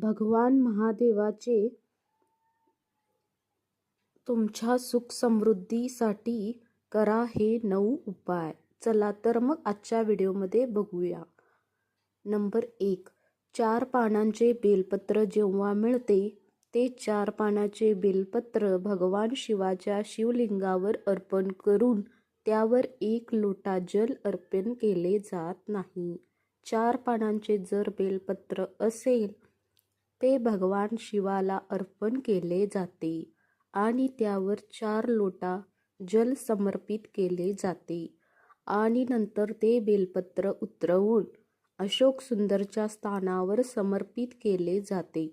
भगवान महादेवाचे तुमच्या सुख समृद्धीसाठी करा हे नऊ उपाय. चला तर मग आजच्या व्हिडिओमध्ये बघूया. नंबर एक. चार पानांचे बेलपत्र जेव्हा मिळते ते चार पानाचे बेलपत्र भगवान शिवाच्या शिवलिंगावर अर्पण करून त्यावर एक लोटा जल अर्पण केले जात नाही. चार पानांचे जर बेलपत्र असेल ते भगवान शिवाला अर्पण केले जाते आणि त्यावर चार लोटा जल समर्पित केले जाते आणि नंतर ते बेलपत्र उतरवून अशोक सुंदरच्या स्थानावर समर्पित केले जाते.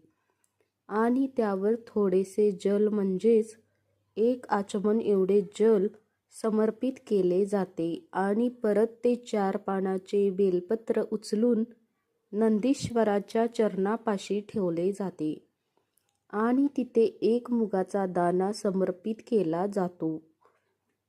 आणि त्यावर थोडेसे जल म्हणजेच एक आचमन एवढे जल समर्पित केले जाते आणि परत ते चार पानाचे बेलपत्र उचलून नंदीश्वराच्या चरणापाशी ठेवले जाते. आणि तिथे एक मुगाचा दाना समर्पित केला जातो.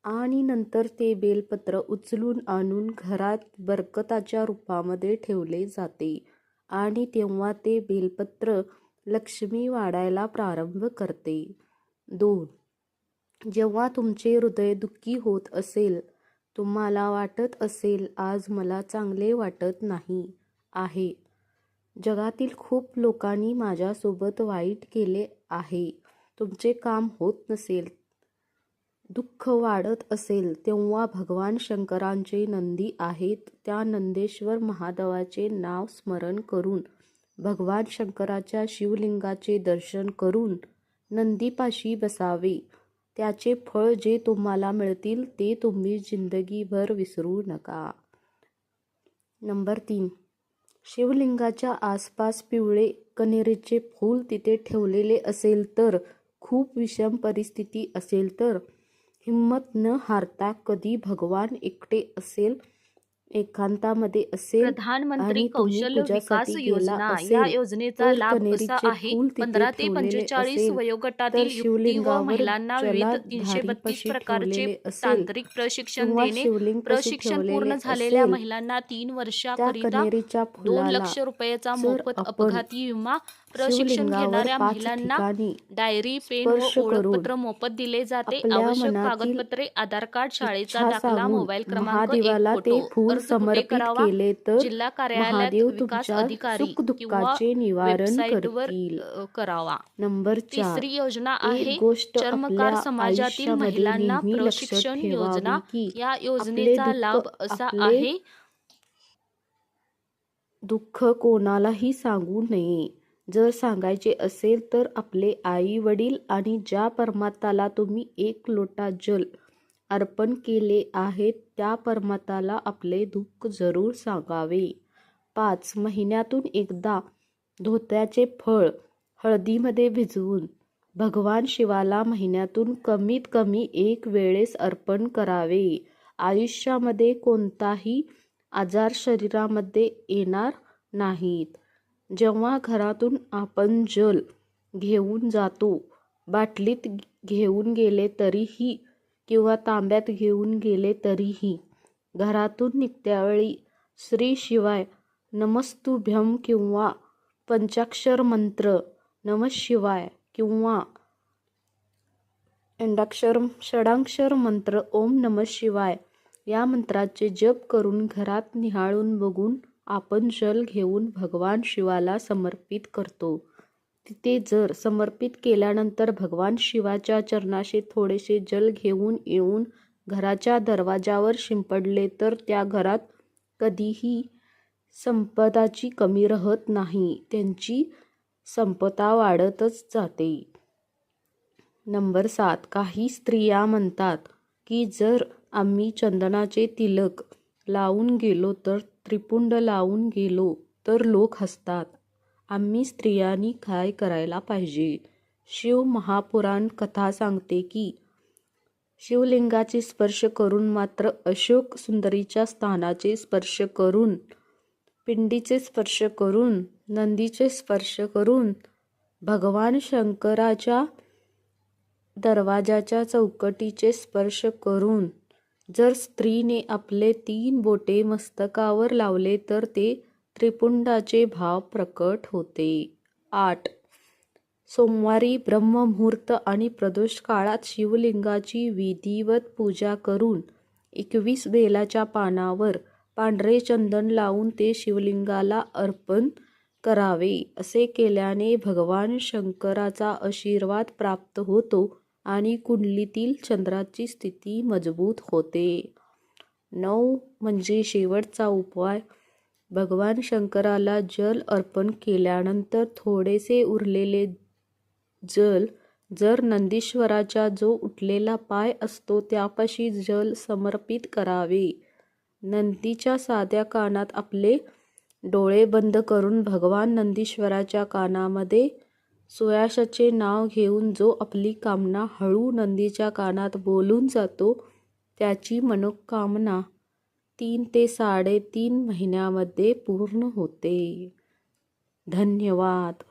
आणि नंतर ते बेलपत्र उचलून आणून घरात बरकताच्या रूपामध्ये ठेवले जाते. आणि तेव्हा ते बेलपत्र लक्ष्मी वाढायला प्रारंभ करते. दोन. जेव्हा तुमचे हृदय दुःखी होत असेल तुम्हाला वाटत असेल आज मला चांगले वाटत नाही. आहे. जगातील खूप लोकांनी माझ्यासोबत वाईट केले आहे. तुमचे काम होत नसेल दुःख वाढत असेल तेव्हा भगवान शंकरांचे नंदी आहेत. त्या नंदेश्वर महादेवाचे नाव स्मरण करून भगवान शंकराच्या शिवलिंगाचे दर्शन करून नंदीपाशी बसावे. त्याचे फळ जे तुम्हाला मिळतील ते तुम्ही जिंदगीभर विसरू नका. नंबर तीन. शिवलिंगाच्या आसपास पिवळे कनेरीचे फूल तिथे ठेवलेले असेल तर खूप विषम परिस्थिती असेल तर. हिंमत न हारता कधी भगवान एकटे असेल? एकांतामध्ये असेल प्रधानमंत्री कौशल्य विकास योजना या योजनेचा लाभ असा आहे? पंधरा ते पंचेचाळीस वयोगटातील युवती व महिलांना विविध तीनशे बत्तीस प्रकारचे तांत्रिक प्रशिक्षण देणे प्रशिक्षण पूर्ण झालेल्या महिलांना तीन वर्षाकरिता दोन लक्ष रुपयाचा मोफत अपघाती विमा प्रशिक्षण घेणाऱ्या महिलांना डायरी पेन व ओळखपत्र मोफत दिले जाते. आवश्यक कागदपत्रे आधार कार्ड शाळेचा दाखला मोबाईल क्रमांक एक फोटो कुठे समर्पित केले तर जिल्हा कार्यालयात महादेव तुमच्या सुख दुःखाचे निवारण करतील. करावा. नंबर चार योजना आहे गोष्ट चर्मकार समाजातील महिलांना प्रशिक्षण योजना. या योजनेचा दुःख लाभ असा आहे. दुःख कोणालाही सांगू नये. जर सांगायचे असेल तर आपले आई वडील आणि ज्या परमात्याला तुम्ही एक लोटा जल अर्पण केले आहेत त्या परमताला आपले दुःख जरूर सांगावे. पाच महिन्यातून एकदा धोत्याचे फळ हळदीमध्ये भिजवून भगवान शिवाला महिन्यातून कमीत कमी एक वेळेस अर्पण करावे. आयुष्यामध्ये कोणताही आजार शरीरामध्ये येणार नाहीत. जेव्हा घरातून आपण जल घेऊन जातो बाटलीत घेऊन गेले तरीही किंवा तांब्यात घेऊन गेले तरीही. घरातून निघत्यावेळी श्रीशिवाय नमस्तुभ्यम किंवा पंचाक्षर मंत्र नमशिवाय किंवा अंडाक्षर षडाक्षर मंत्र ओम नम शिवाय या मंत्राचे जप करून घरात निहाळून बघून आपण जल घेऊन भगवान शिवाला समर्पित करतो. तिथे जर समर्पित केल्यानंतर भगवान शिवाच्या चरणाशी थोडेसे जल घेऊन येऊन घराच्या दरवाजावर शिंपडले तर त्या घरात कधीही संपदाची कमी राहत नाही. त्यांची संपदा वाढतच जाते. नंबर सात. काही स्त्रिया म्हणतात की जर आम्ही चंदनाचे तिलक लावून गेलो तर त्रिपुंड लावून गेलो तर लोक हसतात. आम्ही स्त्रियांनी काय करायला पाहिजे? शिव महापुराण कथा सांगते की शिवलिंगाचे स्पर्श करून मात्र अशोक सुंदरीच्या स्थानाचे स्पर्श करून पिंडीचे स्पर्श करून नंदीचे स्पर्श करून भगवान शंकराच्या दरवाजाच्या चौकटीचे स्पर्श करून जर स्त्रीने आपले तीन बोटे मस्तकावर लावले तर ते त्रिपुंडाचे भाव प्रकट होते. आठ. सोमवारी ब्रह्ममुहूर्त आणि प्रदोष काळात शिवलिंगाची विधिवत पूजा करून एकवीस बेलाच्या पानावर पांढरे चंदन लावून ते शिवलिंगाला अर्पण करावे असे केल्याने भगवान शंकराचा आशीर्वाद प्राप्त होतो आणि कुंडलीतील चंद्राची स्थिती मजबूत होते. नऊ. म्हणजे शेवटचा उपाय. भगवान शंकराला जल अर्पण केल्यानंतर थोडेसे उरलेले जल जर नंदीश्वराचा जो उठलेला पाय असतो त्यापाशी जल समर्पित करावे. नंदीच्या साध्या कानात आपले डोळे बंद करून भगवान नंदीश्वराच्या कानामध्ये सुयाशाचे नाव घेऊन जो आपली कामना हळू नंदीच्या कानात बोलून जातो त्याची मनोकामना तीन ते साडेतीन महिन्यामध्ये पूर्ण होते. धन्यवाद.